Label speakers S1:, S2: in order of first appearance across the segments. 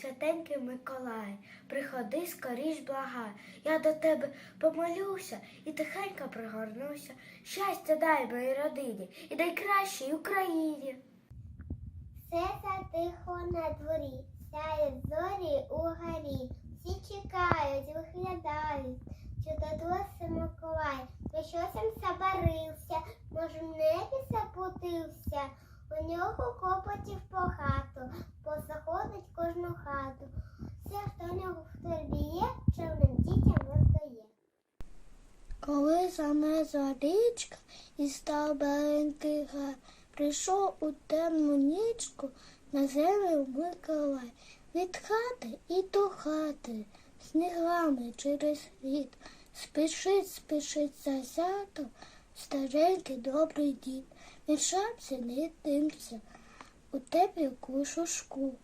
S1: святенький Миколай, приходи скоріш блага. Я до тебе помолюся і тихенько пригорнуся. Щастя дай моїй родині і найкращій Україні.
S2: Все затихо на дворі, сяють зорі у горі. Всі чекають, виглядають, чи додося Миколай. Ви щось там забарився, може в небі запутився. У нього копотів багато, позаходить кожну хату. Все, хто в нього в торбі є, чорним дітям роздає.
S1: Коли замерзла річка і став беленький гай, прийшов у темну нічку на землю Миколай. Від хати і до хати, снігами через лід, спішить, спішить за зятом старенький добрий дід. Він шапці не димся, у теплі кушушку.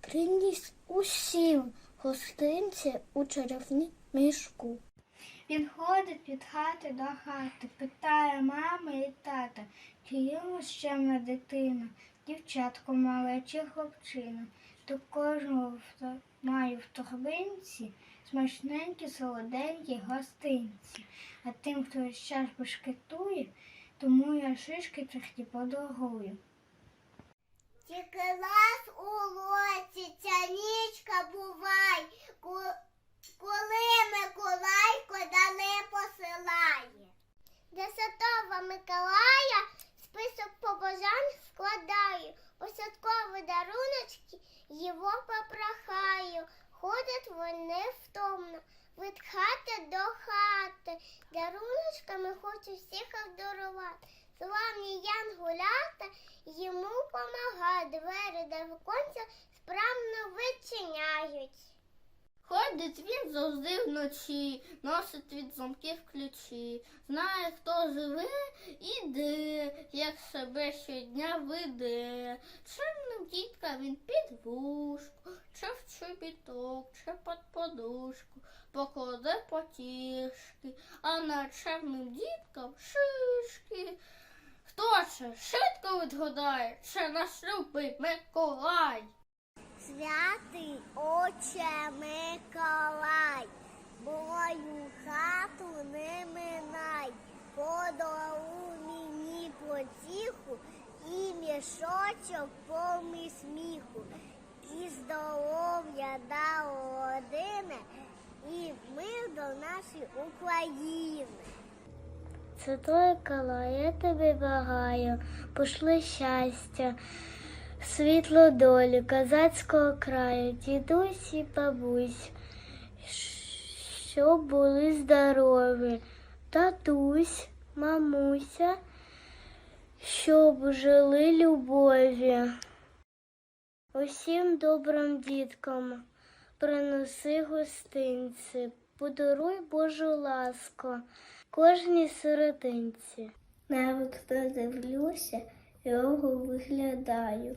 S1: Приніс усім гостинці у чарівні мішку. Він ходить від хати до хати, питає мами і тата, чи йому ще на дитина, дівчатко мале чи хлопчина. До кожного маю в торбинці смачненькі солоденькі гостинці. А тим, хто весь час бешкетує, тому я шишки трохи подарую.
S2: Тільки раз у році ця нічка бувай, Миколая список побажань складаю, святкові даруночки його попрохаю. Ходять вони втомно від хати до хати, даруночками хочу всіх обдарувати. Славні янгулята йому помагають, двері до віконця справно вичиняють.
S3: Ходить він завжди вночі, носить від замків ключі, знає, хто живе і де, як себе щодня веде. Чимним дітка він під вушку, чи в чобіток, чи під подушку, покладе потішки, а на чемним діткам шишки. Хто це швидко відгадає, чи наш любий Миколай?
S2: Святий Отче Миколай, мою хату не минай, подав мені потіху і мішочок повний сміху, і здоров'я дав родини, і мир до нашої України.
S1: Святой Миколай, я тобі благаю, пошли щастя, світло долі, козацького краю, дідусь і бабусь, щоб були здорові, татусь, мамуся, щоб жили любові. Усім добрим діткам приноси гостинці, подаруй Божу ласку кожній сиротинці. Навіть хто дивлюся, його виглядаю.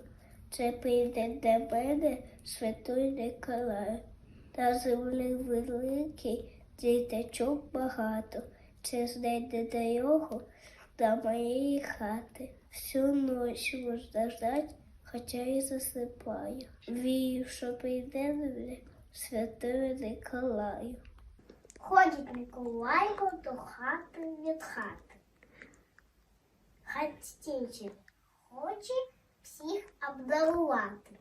S1: Це прийде до мене святой Николай. Та землі великий, діточок багато. Це знайде до його до моєї хати. Всю ніч можна ждать, хоча і засипаю. Вію, що прийде мене святою Николаю.
S2: Ходить Миколайко до хати від хати. Хатінчик хоче всіх обдарувати.